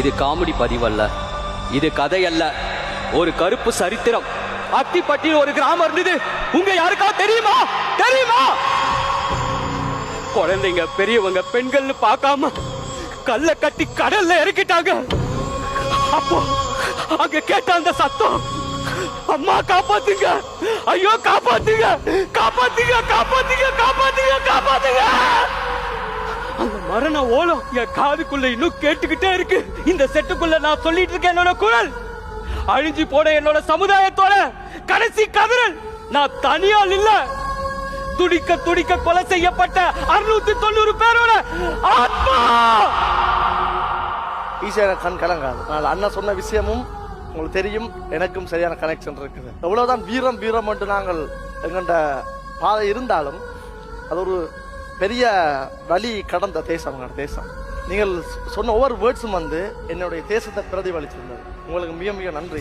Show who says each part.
Speaker 1: இது காமெடி பதிவல்ல. இது கதை அல்ல ஒரு கருப்பு சரித்திரம். அத்திப்பட்டியில் ஒரு கிராமம் இருந்தது. உங்க யாருக்கா தெரியுமா? தெரியுமா? குழந்தைங்க பெரியவங்க பெண்கள்னு பார்க்காம கல்ல கட்டி கடல்ல இறக்கிட்டாங்க. அப்போ அங்க கேட்ட அந்த சத்தம் அம்மா காப்பாத்துங்க. ஐயோ காப்பாத்துங்க காப்பாத்துங்க காப்பாத்துங்க காப்பாத்துங்க காப்பாத்துங்க. மரண ஓலம் என் காதுக்குள்ள இன்னும் கேட்டுக்கிட்டே இருக்கு. இந்த செட்டுக்குள்ள நான் சொல்லிட்டு இருக்கேன் என்னோட குரல். அழிஞ்சு போன என்னோட சமுதாயத்தோட கடைசி கதறல் நான் தனியால் இல்ல. துடிக்க துடிக்க கொலை செய்யப்பட்ட அறுநூத்தி தொண்ணூறு பேரோட ஆத்மா!
Speaker 2: ஈஸியான கண் கலங்காது. நான் அண்ணா சொன்ன விஷயமும் உங்களுக்கு தெரியும் எனக்கும் சரியான கனெக்ஷன் இருக்குது. எவ்வளவுதான் வீரம் வீரம் என்று நாங்கள் எங்கள்கிட்ட பாதை இருந்தாலும் அது ஒரு பெரிய வழி கடந்த தேசம் அவங்களோட தேசம். நீங்கள் சொன்ன ஒவ்வொரு வேர்ட்ஸும் வந்து என்னுடைய தேசத்தை பிரதிபலிச்சிருந்தது. உங்களுக்கு மிக மிக நன்றி.